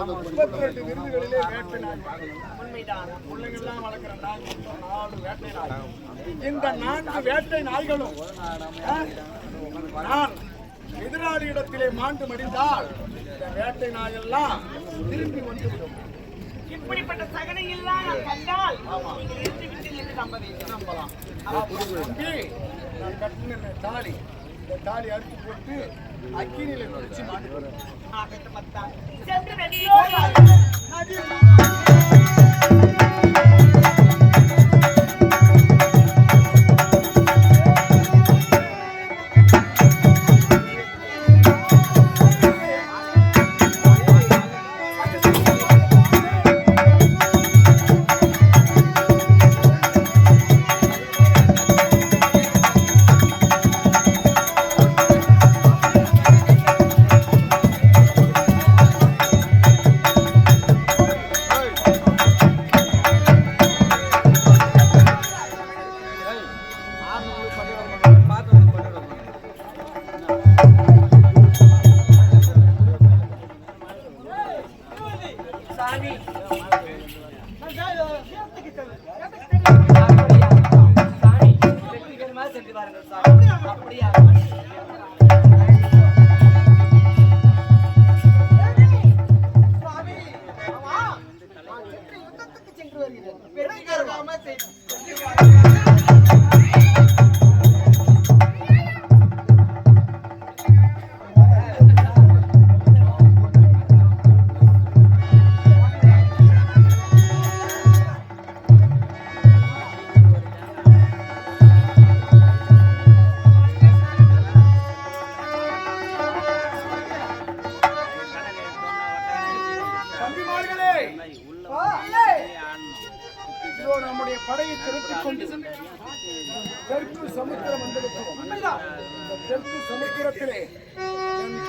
முப்பத்தி ரெண்டு விருதுகளிலே வேட்டை நாய் உண்மைதான் பிள்ளைங்கள்லாம் வளர்க்குற நாய் மொத்தம் நாலு வேட்டை நாய் இந்த நான்கு வேட்டை நாய்களும் நான் எதிராளியிடத்திலே மாண்டு மடிந்தால் இந்த வேட்டை நாயெல்லாம் திரும்பி வந்துவிடும். இப்படிப்பட்ட சகனை எல்லாம் நான் கண்டால் நீங்க நிறுத்தி விட்டு என்று நம்ப வேண்டும். நம்பலாம். நான் கட்டின தாலி. இந்த தாலி அறுத்து போட்டு அக்கினியில நுழைச்சு மாட்டு வெற்றிகரமா சென்று தம்பிமார்களே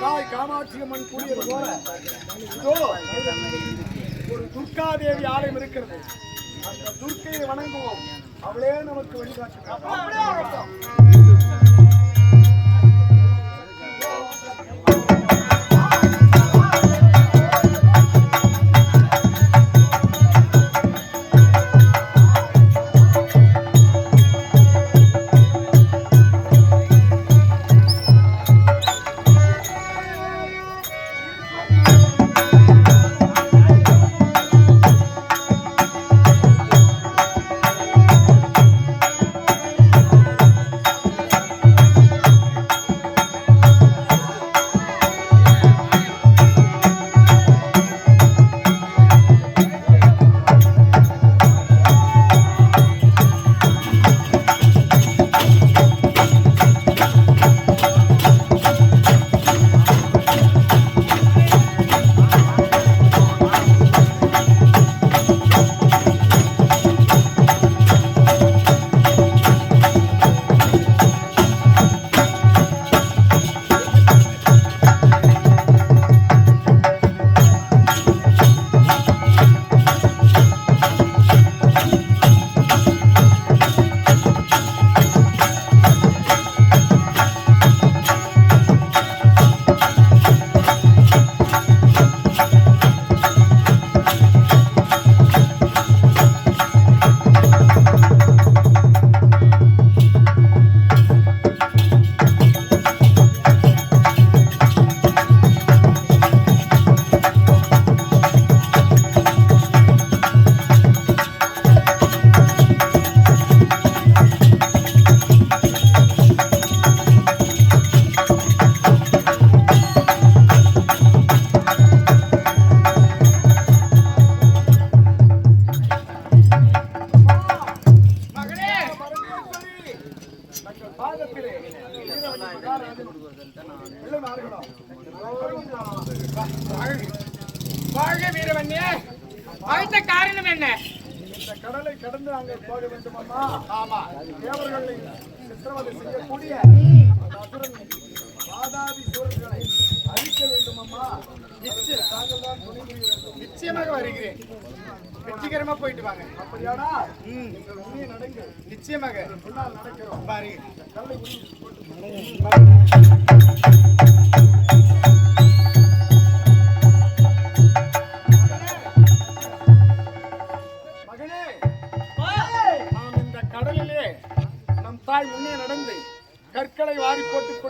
தாய் காமாட்சி அம்மன் கூடியது போல இதோ ஒரு துர்காதேவி ஆலயம் இருக்கிறது. அந்த துர்க்கையை வணங்குவோம். அவளே நமக்கு வழிகாட்டு அழைத்த காரணம் என்ன? இந்த கடலை கடந்து நாங்கள் போக வேண்டுமம்மா ஆமா தேவர்களை சித்திரவதை செய்யக்கூடிய வாதாபி சூரர்களை அழிக்க வேண்டுமம்மா நிச்சயம் தாங்கள் தான் துணை புரிய வேண்டும். நிச்சயமாக வருகிறேன். வெற்றிகரமா போயிட்டு வாங்க. அப்படியானா? நீங்கள் உண்மையை நடங்க. நிச்சயமாக. முன்னால் நடக்கிறோம். பாரு கடலை போட்டு.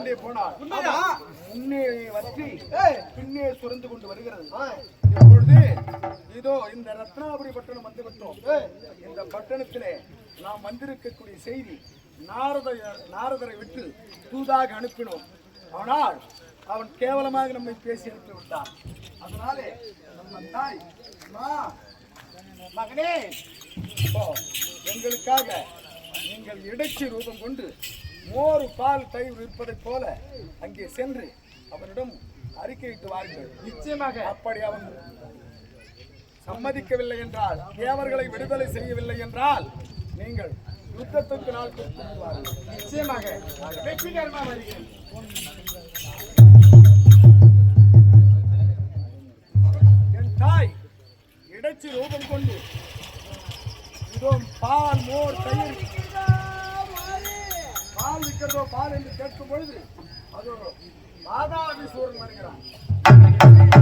கொண்டே போனார் முன்னே வற்றி பின்னே சுரந்து கொண்டு வருகிறது. இப்பொழுது இதோ இந்த ரத்னாபுரி பட்டணம் வந்து விட்டோம். இந்த பட்டணத்திலே நாம் வந்திருக்கக்கூடிய செய்தி நாரத நாரதரை விட்டு தூதாக அனுப்பினோம். ஆனால் அவன் கேவலமாக நம்மை பேசி அனுப்பி விட்டான். அதனாலே நம்ம தாய் மகனே எங்களுக்காக நீங்கள் இடைச்சி ரூபம் கொண்டு மோர் பால் தயிர் இருப்பதைப் போல அங்கே சென்று அவனிடம் அறிக்கையிட்டு வாருங்கள். நிச்சயமாக. அப்படி அவன் சம்மதிக்கவில்லை என்றால் தேவர்களை விடுதலை செய்யவில்லை என்றால் நீங்கள் யுத்தத்துக்கு நாள் கொடுத்து நிச்சயமாக. வெற்றிகரமா வருகிறேன் என் தாய் இடைச்சி ரூபம் கொண்டு இதோ பால் மோர் தயிர் பால் விற்கிறதோ பால் என்று கேட்கும் பொழுது அது மாதாபீஸ்வரன் வருகிறான்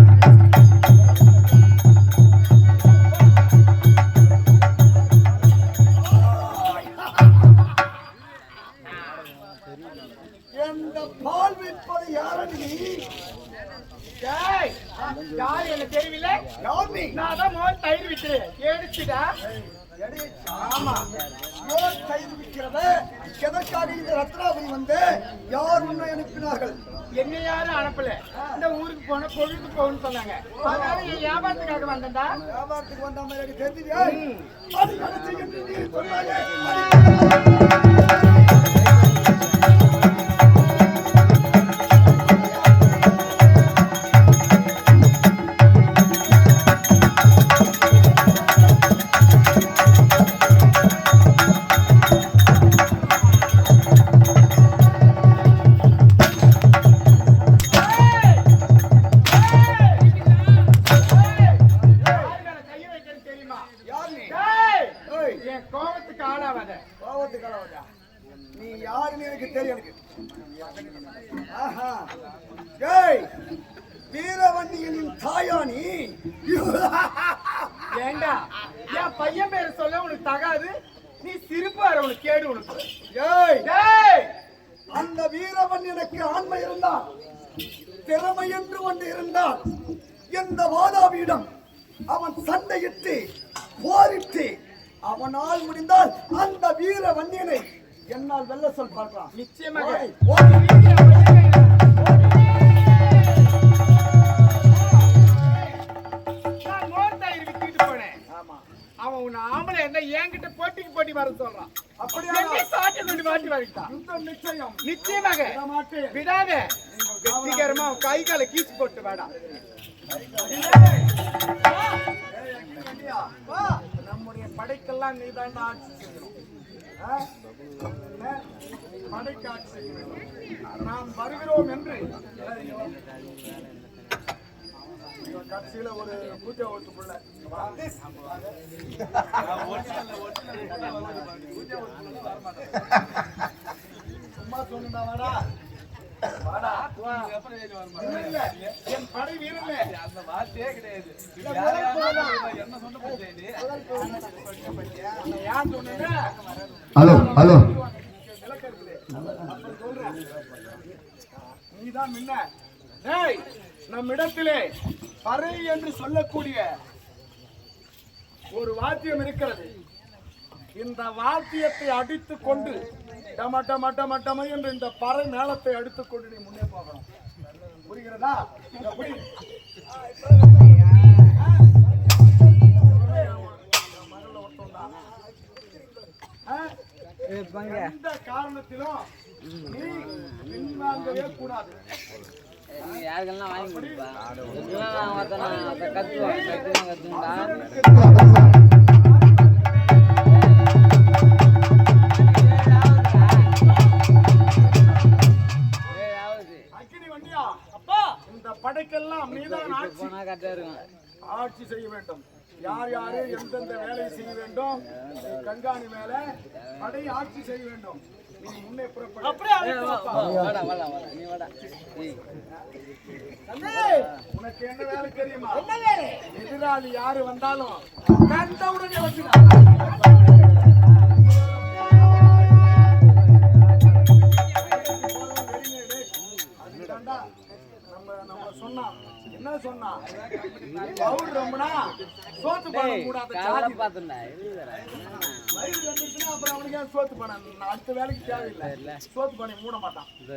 தயிர் விற்கிறேன் ஏடிச்சுடா ஆமா விற்கிறத எதற்காக இந்த ரத்னாபுரி வந்து யார் உன்னை அனுப்பினார்கள்? என்ன யாரும் அனுப்பல. இந்த ஊருக்கு போன பொழுது போகணும்னு சொன்னாங்க. அதனால என் வியாபாரத்துக்காக வந்தேன்டா. வியாபாரத்துக்கு வந்த மாதிரி அது கடைசி ஏண்டா என் பையன் பேரை சொல்ல உனக்கு தகாது. நீ சிரிப்பு வர உனக்கு கேடு உனக்கு. ஏய். டேய் அந்த வீரவன் எனக்கு ஆண்மை இருந்தால் திறமை என்று ஒன்று இருந்தால் இந்த வாதாபியிடம் அவன் சண்டையிட்டு போரிட்டு அவனால் முடிந்தால் அந்த வீர வன்னியனை என்னால் வெல்ல சொல் பார்க்கலாம். நிச்சயமாக. அவன் உன்னை ஆம்பளை என்ன என்கிட்ட போட்டிக்கு போட்டி வர சொல்றான். அப்படியா? சாட்டை கொண்டு மாட்டி யுத்தம் நிச்சயம். நிச்சயமாக. விடாத. வெற்றிகரமா கை காலை கீச்சு போட்டு வேடா. நம்முடைய படைக்கெல்லாம் நீ தான் ஆட்சி செய்யணும்? படைக்கு ஆட்சி. நாம் வருகிறோம் என்று. கடைசியில ஒரு பூஜை ஓட்டுக்குள்ள சும்மா சொன்னா வாடா. என் படை வீரர்களே உன்னை யார் சொன்னது ஹலோ ஹலோ. நீதான் முன்ன. நம்மிடத்திலே பறை என்று சொல்லக்கூடிய ஒரு வாத்தியம் இருக்கிறது. இந்த வாத்தியத்தை அடித்துக் கொண்டு டம டம டம டம என்று இந்த பறை மேளத்தை அடித்துக் கொண்டு நீ முன்னே போகணும். புரிகிறதா? எந்த காரணத்திலும் நீ பின்வாங்கவே கூடாது. யாருக்கெல்லாம் வாங்கி கொடுப்பா? ஒருத்தனை அதை கத்துவேன். கத்துவேன் இந்த படைக்கெல்லாம் நீதான் ஆட்சி ஆட்சி செய்ய வேண்டும். யார் யாரு எந்தெந்த வேலையை செய்ய வேண்டும்? கண்காணி மேல படை ஆட்சி செய்ய வேண்டும். நீ முன்னே உனக்கு என்ன வேலை தெரியுமா? எதிராளி யாரு வந்தாலும் கண்ட உடனே வச்சுக்கலாம் நம்ம நம்ம சொன்னான் என்ன சொன்னான் பவுல் ரொம்பனா சோத்து பணம் கூடாத ஜாதி. வயிறு வந்துச்சுன்னா அப்புறம் அவனுக்கு ஏன் சோத்து பணம் நான் அடுத்த வேலைக்கு தேவையில்லை. சோத்து பணம் மூட மாட்டான். இதோ